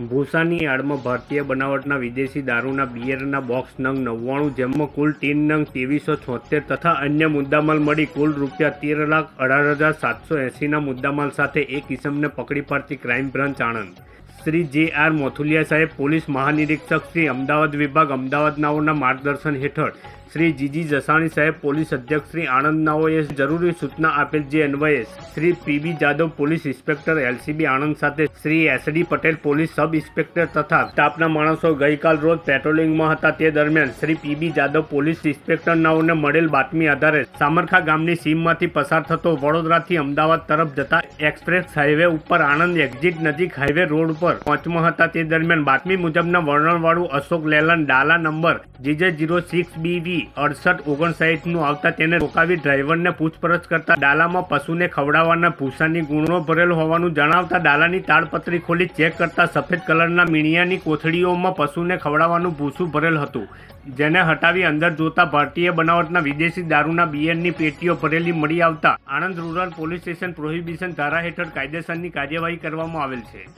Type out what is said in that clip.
ભૂસાની આડમાં ભારતીય બનાવટના વિદેશી દારૂના બિયરના બોક્સ નંગ નવ્વાણું, જેમાં કુલ ટીન નંગ ત્રેવીસો છોતેર તથા અન્ય મુદ્દામાલ મળી કુલ રૂપિયા તેર લાખ અઢાર હજાર સાતસો એંસીના મુદ્દામાલ સાથે એક ઇસમને પકડી પાડતી ક્રાઇમ બ્રાન્ચ આણંદ. શ્રી જે આર મોથુલિયા સાહેબ, પોલીસ મહાનિરીક્ષક શ્રી અમદાવાદ વિભાગ અમદાવાદ નાઓના માર્ગદર્શન હેઠળ શ્રી જીજી જસાણી સાહેબ, પોલીસ અધ્યક્ષ શ્રી આણંદ નાઓએ જરૂરી સૂચના આપેલ જે અન્વયે Shri PB Jadav, police inspector LCB Anand સાથે Shri SD Patel, police sub inspector તથા સ્ટાફના માણસો ગઈકાલ રોજ પેટ્રોલિંગમાં હતા. તે દરમિયાન Shri PB Jadav, police inspector નાઓને મળેલ બાતમી આધારે સામરખા ગામની સીમમાંથી પસાર થતો વડોદરાથી અમદાવાદ તરફ જતા એક્સપ્રેસ હાઈવે ઉપર આણંદ એક્ઝિટ નજીક હાઈવે રોડ ઉપર પહોંચમાં હતા. તે દરમિયાન બાતમી મુજબના વર્ણનવાળું Ashok લેલન, ડાલા number GJ zero six BV અડસઠ ઓગણસાઠનું આવતા તેને રોકાવી ડ્રાઈવરને પૂછપરછ કરતા ડાલામાં પશુને ખવડાવવાના ભૂસાની ગુણો ભરેલ હોવાનું જણાવતા ડાલાની તાડપત્રી ખોલી ચેક કરતા સફેદ કલરના મીણિયાની કોથળીઓમાં પશુને ખવડાવવાનું ભૂસું ભરેલ હતું. જેને હટાવી અંદર જોતા ભારતીય બનાવટના વિદેશી દારૂના બિયરની પેટીઓ ભરેલી મળી આવતા Anand rural police station prohibition ધારા હેઠળ કાયદેસરની કાર્યવાહી કરવામાં આવેલ છે.